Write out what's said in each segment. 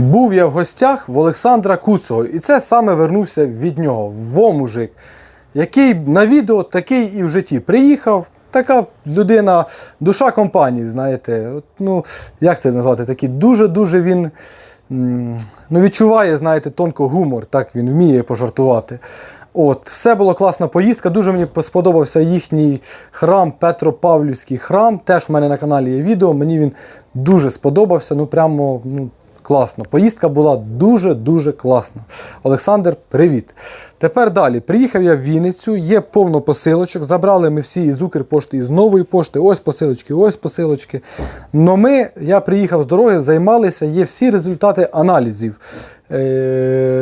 Був я в гостях в Олександра Куцого, і це саме вернувся від нього. Во мужик, який на відео такий і в житті приїхав. Така людина, душа компанії, знаєте. От, ну, як це назвати? Такий дуже-дуже він ну, відчуває, знаєте, тонко гумор, так він вміє пожартувати. От, все було класна поїздка. Дуже мені сподобався їхній храм, Петропавлівський храм. Теж в мене на каналі є відео. Мені він дуже сподобався. Ну, прямо ну, класно. Поїздка була дуже-дуже класна. Олександр, привіт. Тепер далі. Приїхав я в Вінницю, є повно посилочок. Забрали ми всі із Укрпошти, із нової пошти. Ось посилочки, ось посилочки. Но ми, я приїхав з дороги, займалися, є всі результати аналізів.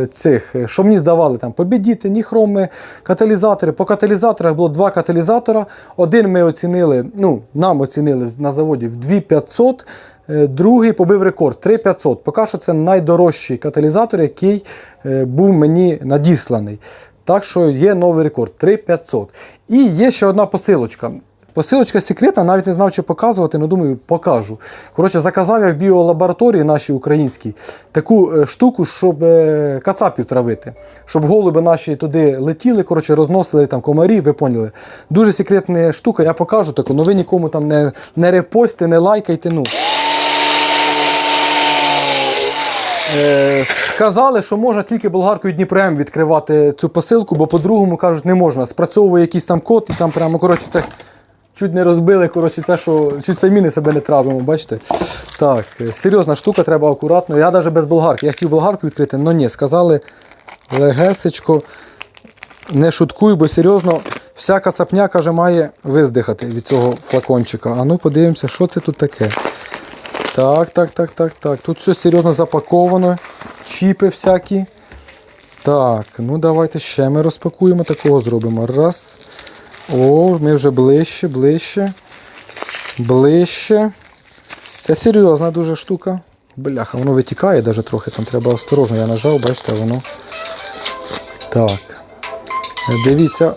Е, Цих, що мені здавали там побідіти, ніхроми, каталізатори. По каталізаторах було два каталізатора. Один ми оцінили, ну, нам оцінили на заводі в 2500, е, другий побив рекорд 3500. Поки що це найдорожчий каталізатор, який е, був мені надісланий. Так що є новий рекорд 3500. І є ще одна посилочка. Посилочка секретна, навіть не знав, чи показувати, але думаю, покажу. Коротше, заказав я в біолабораторії нашій українській таку е, штуку, щоб е, кацапів травити. Щоб голуби наші туди летіли, коротше, розносили там комарі, ви поняли. Дуже секретна штука, я покажу таку, але ви нікому там не, не репостите, не лайкайте. Ну. Е, сказали, що можна тільки болгаркою Дніпром відкривати цю посилку, бо по-другому кажуть, не можна. Спрацьовує якийсь там код, і там прямо, коротше, це чуть не розбили, коротше, це, що чуть самі не себе не травимо, бачите? Так, е, серйозна штука, треба акуратно. Я навіть без болгарки. Я хотів болгарку відкрити, але ні, сказали легесечко, не шуткуй, бо серйозно, всяка цапня, каже, має виздихати від цього флакончика. А ну подивимося, що це тут таке. Так, так, так, так, так. Тут все серйозно запаковано. Чіпи всякі. Так, ну давайте ще ми розпакуємо. Такого зробимо. Раз. О, ми вже ближче, ближче. Ближче. Це серйозна дуже штука. Бляха, воно витікає навіть трохи, там треба осторожно. Я нажав, бачите, воно. Так. Дивіться.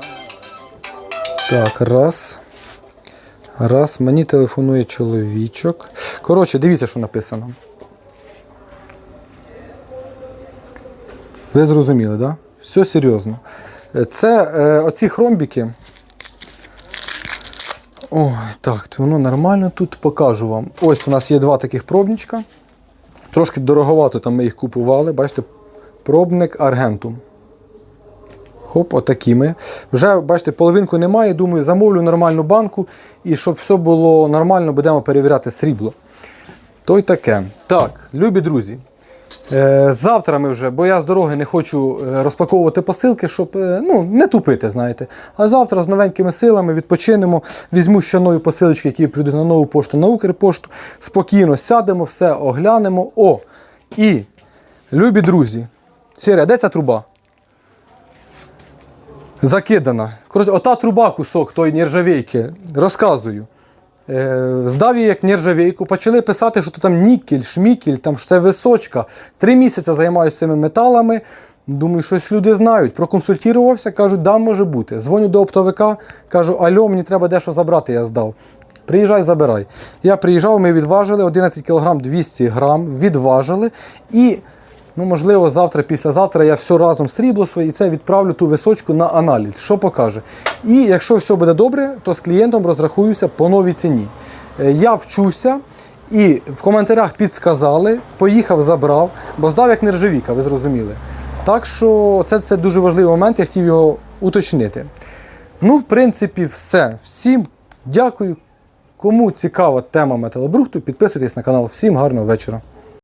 Так, раз. Раз, мені телефонує чоловічок. Коротше, дивіться, що написано. Ви зрозуміли, так? Да? Все серйозно. Е, Це е, оці хромбіки. Ой, так, воно нормально тут покажу вам. Ось у нас є два таких пробничка. Трошки дороговато там ми їх купували. Бачите, пробник Аргентум. Хоп, отакі ми. Вже, бачите, половинку немає. Думаю, замовлю нормальну банку і щоб все було нормально, будемо перевіряти срібло. То й таке. Так, любі друзі. Е, завтра ми вже, бо я з дороги не хочу е, розпаковувати посилки, щоб е, ну, не тупити, знаєте. А завтра з новенькими силами відпочинемо, візьму ще нові посилочки, які прийдуть на нову пошту, на Укрпошту. Спокійно сядемо, все оглянемо. О! І, любі друзі, Сіря, де ця труба? Закидана. Коротше, ота труба кусок тої нержавейки. Розказую. Е, здав її як нержавейку, почали писати, що то там нікель, шмікель, там це височка. Три місяці займаюся цими металами. Думаю, щось люди знають. Проконсультувався, кажуть, да, може бути. Дзвоню до оптовика, кажу, альо, мені треба дещо забрати, я здав. Приїжджай, забирай. Я приїжджав, ми відважили 11 кг 200 грам, відважили. І, ну, можливо, завтра, післязавтра я все разом срібло своє і це відправлю ту височку на аналіз. Що покаже? І якщо все буде добре, то з клієнтом розрахуюся по новій ціні. Е, Я вчуся. І в коментарях підсказали, поїхав, забрав, бо здав як нержавіка, ви зрозуміли. Так що це, це дуже важливий момент, я хотів його уточнити. Ну, в принципі, все. Всім дякую. Кому цікава тема металобрухту, підписуйтесь на канал. Всім гарного вечора.